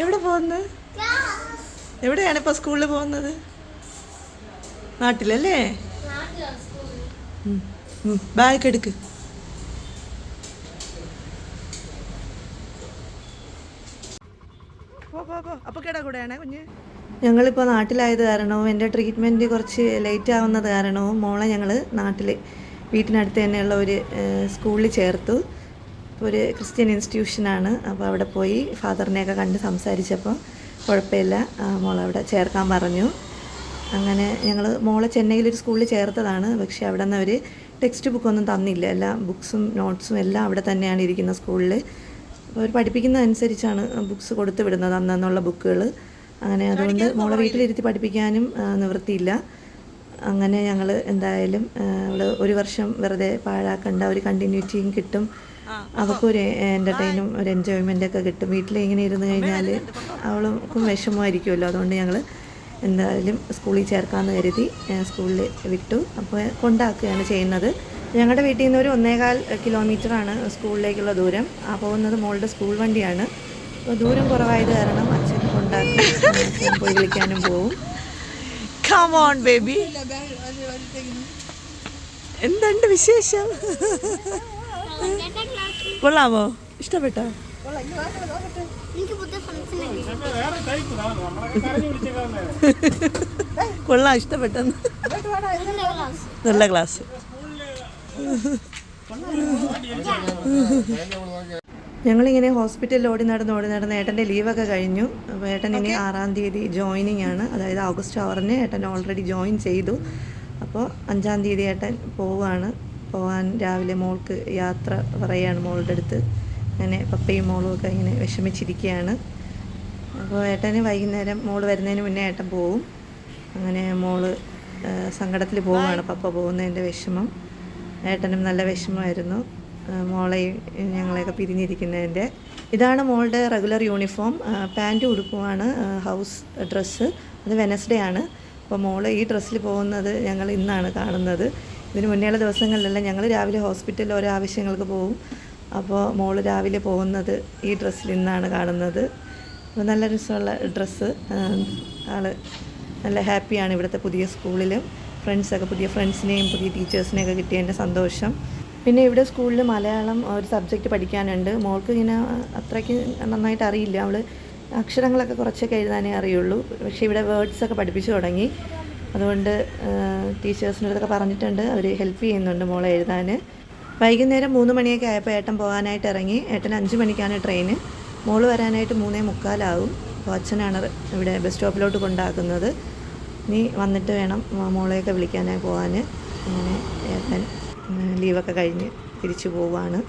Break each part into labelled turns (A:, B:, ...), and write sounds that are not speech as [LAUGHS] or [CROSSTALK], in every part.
A: എവിടെ പോകുന്നത്? എവിടെയാണ് ഇപ്പോൾ സ്കൂളിൽ പോകുന്നത്? നാട്ടിലല്ലേ? ബാഗ് എടുക്ക്. അപ്പോൾ കേടാ കൂടെയാണേ കുഞ്ഞ്? ഞങ്ങളിപ്പോൾ നാട്ടിലായത് കാരണവും എന്റെ ട്രീറ്റ്മെന്റ് കുറച്ച് ലേറ്റ് ആവുന്നത് കാരണവും മോളെ ഞങ്ങൾ നാട്ടിൽ വീട്ടിനടുത്ത് തന്നെയുള്ള ഒരു സ്കൂളിൽ ചേർത്തു. ഒരു ക്രിസ്ത്യൻ ഇൻസ്റ്റിറ്റ്യൂഷനാണ്. അപ്പോൾ അവിടെ പോയി ഫാദറിനെയൊക്കെ കണ്ട് സംസാരിച്ചപ്പോൾ കുഴപ്പമില്ല. മോളവിടെ മോളെ അവിടെ ചേർക്കാൻ പറഞ്ഞു. അങ്ങനെ ഞങ്ങൾ മോളെ ചെന്നൈയിലൊരു സ്കൂളിൽ ചേർത്തതാണ്. പക്ഷേ അവിടെ നിന്ന് അവർ ടെക്സ്റ്റ് ബുക്കൊന്നും തന്നില്ല. എല്ലാ ബുക്സും നോട്ട്സും എല്ലാം അവിടെ തന്നെയാണ് ഇരിക്കുന്ന സ്കൂളിൽ. അപ്പോൾ അവർ പഠിപ്പിക്കുന്നതനുസരിച്ചാണ് ബുക്സ് കൊടുത്തു വിടുന്നത് അന്നെന്നുള്ള ബുക്കുകൾ. അങ്ങനെ അതുകൊണ്ട് മോളെ വീട്ടിലിരുത്തി പഠിപ്പിക്കാനും നിവൃത്തിയില്ല. അങ്ങനെ ഞങ്ങൾ എന്തായാലും അവൾ ഒരു വർഷം വെറുതെ പാഴാക്കണ്ട ഒരു കണ്ടിന്യൂറ്റിയും കിട്ടും. അവൾക്കൊരു എന്റർടൈനും ഒരു എൻജോയ്മെന്റ് ഒക്കെ കിട്ടും. വീട്ടിൽ ഇങ്ങനെ ഇരുന്ന് കഴിഞ്ഞാൽ അവൾക്കും വിഷമമായിരിക്കുമല്ലോ. അതുകൊണ്ട് ഞങ്ങൾ എന്തായാലും സ്കൂളിൽ ചേർക്കാമെന്ന് കരുതി സ്കൂളിൽ വിട്ടു. അപ്പോൾ കൊണ്ടാക്കുകയാണ് ചെയ്യുന്നത്. ഞങ്ങളുടെ വീട്ടിൽ നിന്ന് ഒരു ഒന്നേകാൽ കിലോമീറ്ററാണ് സ്കൂളിലേക്കുള്ള ദൂരം. ആ പോകുന്നത് മോളുടെ സ്കൂൾ വണ്ടിയാണ്. അപ്പോൾ ദൂരം കുറവായത് കാരണം അച്ഛൻ കൊണ്ടാക്കി പോയി വിളിക്കാനും പോവും. ബേബി എന്തുണ്ട് വിശേഷം? കൊള്ളാമോ? ഇഷ്ടപ്പെട്ടോ? കൊള്ളാം ഇഷ്ടപ്പെട്ടെന്ന്. നല്ല ക്ലാസ് ഞങ്ങളിങ്ങനെ ഹോസ്പിറ്റലിൽ ഓടി നടന്ന് ഓടി നടന്ന് ഏട്ടന്റെ ലീവൊക്കെ കഴിഞ്ഞു. അപ്പോൾ ഏട്ടൻ ഇനി ആറാം തീയതി ജോയിനിങ് ആണ്. അതായത് ഓഗസ്റ്റ് ആറിന് ഏട്ടൻ ഓൾറെഡി ജോയിൻ ചെയ്തു. അപ്പോൾ അഞ്ചാം തീയതി ഏട്ടൻ പോവുകയാണ്. പോകാൻ രാവിലെ മോൾക്ക് യാത്ര പറയുകയാണ് മോളുടെ അടുത്ത്. അങ്ങനെ പപ്പയും മോളും ഒക്കെ ഇങ്ങനെ വിഷമിച്ചിരിക്കുകയാണ് അപ്പോൾ ഏട്ടന് വൈകുന്നേരം മോൾ വരുന്നതിന് മുന്നേ ഏട്ടൻ പോവും. അങ്ങനെ മോൾ സങ്കടത്തിൽ പോവുകയാണ് പപ്പ പോകുന്നതിന്റെ വിഷമം. ഏട്ടനും നല്ല വിഷമമായിരുന്നു. മോളെയും ഞങ്ങളെയൊക്കെ പിരിഞ്ഞിരിക്കുന്നതിന്റെ. ഇതാണ് മോളുടെ റെഗുലർ യൂണിഫോം. പാന്റ് ഉടുപ്പുമാണ് ഹൗസ് ഡ്രസ്സ്. അത് വെനസ്ഡേ ആണ്. അപ്പോൾ മോൾ ഈ ഡ്രസ്സിൽ പോകുന്നത് ഞങ്ങൾ ഇന്നാണ് കാണുന്നത്. ഇതിന് മുന്നേയുള്ള ദിവസങ്ങളിലെല്ലാം ഞങ്ങൾ രാവിലെ ഹോസ്പിറ്റലിൽ ഓരോ ആവശ്യങ്ങൾക്ക് പോകും. അപ്പോൾ മോൾ രാവിലെ പോകുന്നത് ഈ ഡ്രസ്സിൽ ഇന്നാണ് കാണുന്നത്. അപ്പോൾ നല്ല രസമുള്ള ഡ്രസ്സ്. ആൾ നല്ല ഹാപ്പിയാണ് ഇവിടുത്തെ പുതിയ സ്കൂളിലും. ഫ്രണ്ട്സൊക്കെ പുതിയ ഫ്രണ്ട്സിനെയും പുതിയ ടീച്ചേഴ്സിനെയൊക്കെ കിട്ടിയതിന്റെ സന്തോഷം. പിന്നെ ഇവിടെ സ്കൂളിൽ മലയാളം ഒരു സബ്ജക്റ്റ് പഠിക്കാനുണ്ട്. മോൾക്ക് ഇങ്ങനെ അത്രയ്ക്ക് നന്നായിട്ട് അറിയില്ല. അവൾ അക്ഷരങ്ങളൊക്കെ കുറച്ചൊക്കെ എഴുതാനേ അറിയുള്ളൂ. പക്ഷേ ഇവിടെ വേർഡ്സൊക്കെ പഠിപ്പിച്ചു തുടങ്ങി. അതുകൊണ്ട് ടീച്ചേഴ്സിന്റെ അടുത്തൊക്കെ പറഞ്ഞിട്ടുണ്ട്. അവർ ഹെൽപ്പ് ചെയ്യുന്നുണ്ട് മോളെ എഴുതാൻ വൈകുന്നേരം മൂന്ന് മണിയൊക്കെ ആയപ്പോൾ ഏട്ടൻ പോകാനായിട്ട് ഇറങ്ങി. ഏട്ടൻ അഞ്ച് മണിക്കാണ് ട്രെയിന്. മോൾ വരാനായിട്ട് മൂന്നേ മുക്കാലാവും. അപ്പോൾ അച്ഛനാണ് ഇവിടെ ബസ് സ്റ്റോപ്പിലോട്ട് കൊണ്ടാക്കുന്നത്. നീ വന്നിട്ട് വേണം മോളെയൊക്കെ വിളിക്കാനായി പോകാൻ അങ്ങനെ ഏട്ടൻ ലീവൊക്കെ കഴിഞ്ഞ് തിരിച്ചു പോവാണ്.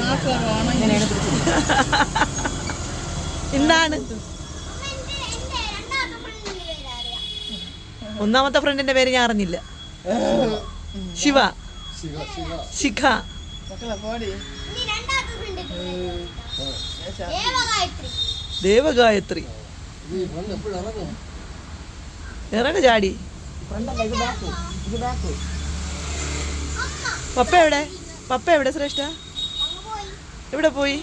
A: [LAUGHS] എന്താണ്? ഒന്നാമത്തെ ഫ്രണ്ടിന്റെ പേര് ഞാൻ അറിഞ്ഞില്ല. ശിവ. ശിഖ. ദേവഗായത്രി. ഇറങ്ങ ചാടി. പപ്പ എവിടെ? പപ്പ എവിടെ ശ്രേഷ്ഠ? എവിടെ പോയി?